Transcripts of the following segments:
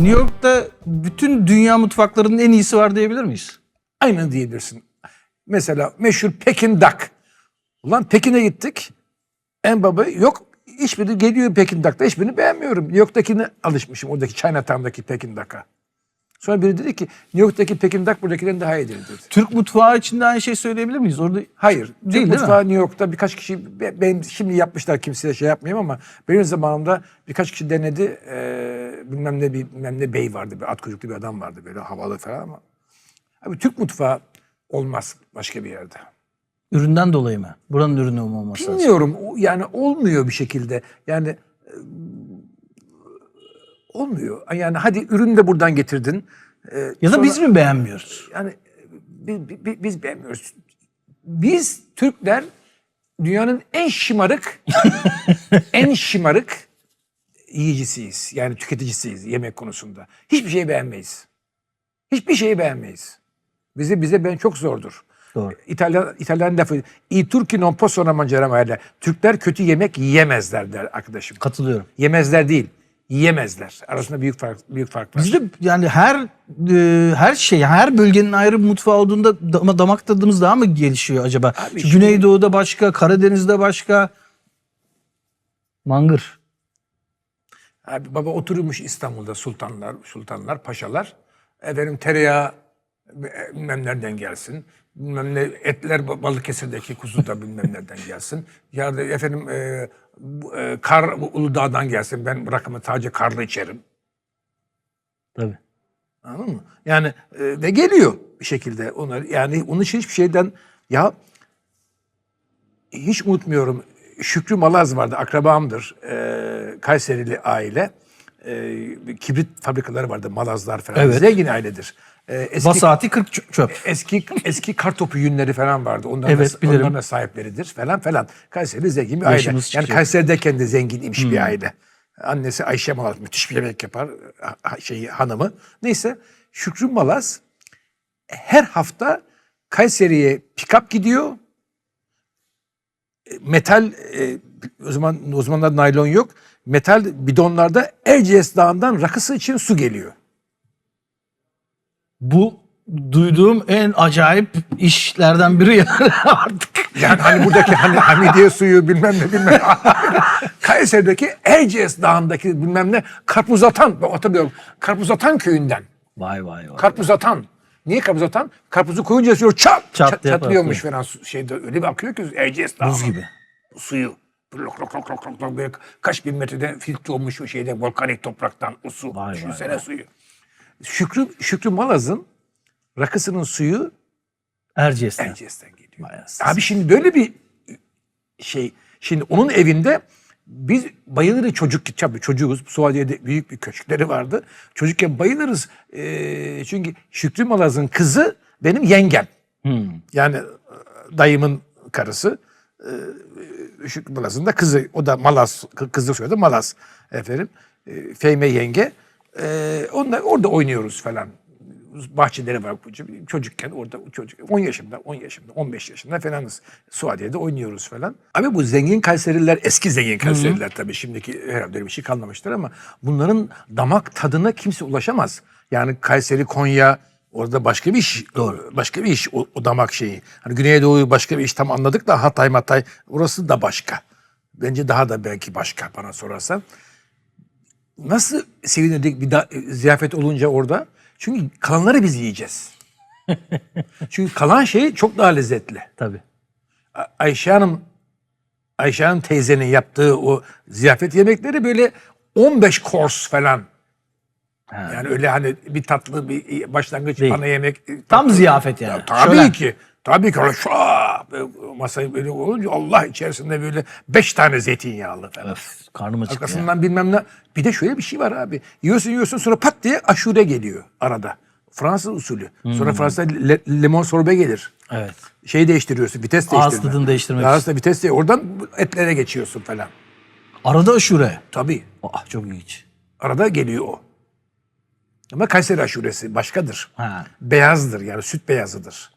New York'ta bütün dünya mutfaklarının en iyisi var diyebilir miyiz? Aynen diyebilirsin. Mesela meşhur Pekin Duck. Ulan Pekin'e gittik. En baba yok. Hiçbiri geliyor Pekin Duck'ta. Hiçbirini beğenmiyorum. New York'takine alışmışım. Oradaki Chinatown'daki Pekin Duck'a. Sonra biri dedi ki New York'taki Pekin Duck buradakilerin daha iyidir dedi. Türk mutfağı için de aynı şey söyleyebilir miyiz? Orada Hayır. Değil, Türk değil mi? mutfağı New York'ta birkaç kişi be- benim şimdi yapmışlar kimseye şey yapmayayım ama benim zamanımda birkaç kişi denedi. Ee, bilmem ne bir bilmem ne bey vardı. Bir at kuyruklu bir adam vardı böyle havalı falan ama. Abi Türk mutfağı olmaz başka bir yerde. üründen dolayı mı? Buranın ürünü olmaması lazım. Bilmiyorum. o- Yani olmuyor bir şekilde. Yani e, olmuyor. Yani hadi ürünü de buradan getirdin. E, Ya da sonra- biz mi beğenmiyoruz? yani biz, biz, biz beğenmiyoruz. Biz Türkler dünyanın en şımarık, en şımarık yiyicisiyiz. Yani tüketicisiyiz yemek konusunda. Hiçbir şeyi beğenmeyiz. Hiçbir şeyi beğenmeyiz. Bize bize ben çok zordur. Doğru. İtalyan İtalyan lafı i turchi non possono mangiare male. Türkler kötü yemek yiyemezler der arkadaşım. Katılıyorum. Yemezler değil. Yiyemezler. Arasında büyük fark büyük fark var. Bizde yani her e, her şey, her bölgenin ayrı bir mutfağı olduğunda da- ama damak tadımız daha mı gelişiyor acaba? Abi Şu şimdi- Güneydoğu'da başka, Karadeniz'de başka. Mangır. Abi baba oturmuş İstanbul'da sultanlar, sultanlar, paşalar. Efendim tereyağı e, bilmem nereden gelsin. Bilmem ne etler ba- Balıkesir'deki kuzu da bilmem nereden gelsin. Ya da efendim e, e, kar Uludağ'dan gelsin. Ben rakımı sadece karlı içerim. Tabii. Anladın mı? Yani e, ve geliyor bir şekilde onlar. Yani onun için hiçbir şeyden ya hiç unutmuyorum. Şükrü Malaz vardı, akrabamdır. E, Kayserili aile. E, kibrit fabrikaları vardı, Malazlar falan. Evet. Zengin ailedir. E, eski, Basati 40 çö- çöp. eski eski kartopu yünleri falan vardı. Onların, Evet, da, bilirim. onların da sahipleridir falan falan. Kayseri zengin bir aile. Yaşımız Yani. Kayseri'deyken de zenginmiş Hmm. bir aile. Annesi Ayşe Malaz müthiş bir yemek yapar. Şeyi, hanımı. Neyse Şükrü Malaz her hafta Kayseri'ye pikap gidiyor. E, Metal e, o zaman o zamanlar naylon yok. Metal bidonlarda Erciyes Dağı'ndan rakısı için su geliyor. Bu duyduğum en acayip işlerden biri yani artık. Yani hani buradaki hani Hamidiye suyu bilmem ne bilmem ne. Kayseri'deki Erciyes Dağı'ndaki bilmem ne Karpuzatan. Ben hatırlıyorum. Karpuzatan köyünden. Vay vay vay. Karpuzatan. Niye karpuzatan? Karpuzu koyunca suyu çat, Çat çat diye çatlıyormuş falan su- şeyde öyle bir akıyor ki Erciyes Dağı. Buz gibi. Suyu. Böyle Lok lok lok lok lok lok böyle kaç bin metrede filtre olmuş o şeyde volkanik topraktan o su. Vay vay Düşünsene vay. suyu. Şükrü, Şükrü Malaz'ın rakısının suyu Erciyes'ten. Erciyes'ten geliyor. Vay anasını Abi şimdi böyle bir şey. Şimdi onun evinde biz bayılırız çocuk tabii çocuğuz. Suadiye'de büyük bir köşkleri vardı. Çocukken bayılırız. Ee, çünkü Şükrü Malaz'ın kızı benim yengem. Yani e, dayımın karısı. Ee, Şükrü Malaz'ın da kızı. O da Malaz. kı- Kızı soyadı Malaz. Efendim. Ee, Fehme yenge. Ee, onunla, orada oynuyoruz falan bahçeleri var çocukken orada çocuk 10 yaşında 10 yaşında 15 yaşında falanız Suadiye'de oynuyoruz falan. Abi bu zengin Kayseriler eski zengin Kayseriler tabii şimdiki herhalde öyle bir şey kalmamıştır ama bunların damak tadına kimse ulaşamaz. Yani Kayseri Konya orada başka bir iş başka bir iş o, o damak şeyi. Hani Güneydoğu'yu başka bir iş tam anladık da Hatay Matay orası da başka. Bence daha da belki başka bana sorarsan nasıl sevinirdik bir da, ziyafet olunca orada? Çünkü kalanları biz yiyeceğiz. Çünkü kalan şey çok daha lezzetli. Tabii. A- Ayşe Hanım, Ayşe Hanım teyzenin yaptığı o ziyafet yemekleri böyle 15 course falan. Ha. Yani öyle hani bir tatlı bir başlangıç Değil. ana yemek. Tam tatlı- ziyafet yani. Ya, tabii Şölen. ki. Tabii ki böyle masayı böyle olunca Allah içerisinde böyle beş tane zeytinyağlı falan. Öf, karnım acıktı ya. Arkasından bilmem ne. Bir de şöyle bir şey var abi. Yiyorsun yiyorsun sonra pat diye aşure geliyor arada. Fransız usulü. Hmm. Sonra Fransa'da le- lemon sorbe gelir. Evet. Şey değiştiriyorsun, vites Ağız değiştirme. tadını değiştirmek Ağız tadı vites değil. Oradan etlere geçiyorsun falan. Arada aşure. Tabii. Ah çok ilginç. Arada geliyor o. Ama Kayseri aşuresi başkadır. Ha. Beyazdır yani süt beyazıdır.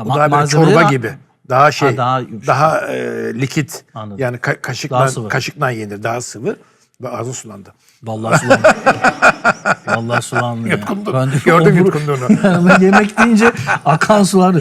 Ama o daha böyle malzemeleri- çorba gibi. Daha şey, Ha, daha daha, yumuşak. e, likit. Anladım. Yani ka- Daha kaşıkla, sıvı. kaşıkla yenir. Daha sıvı. Ve ağzı sulandı. Vallahi sulandı. Vallahi sulandı ya. Yutkundun. Ben de- Gördüm yutkunduğunu. Yani ben yemek deyince akan sular.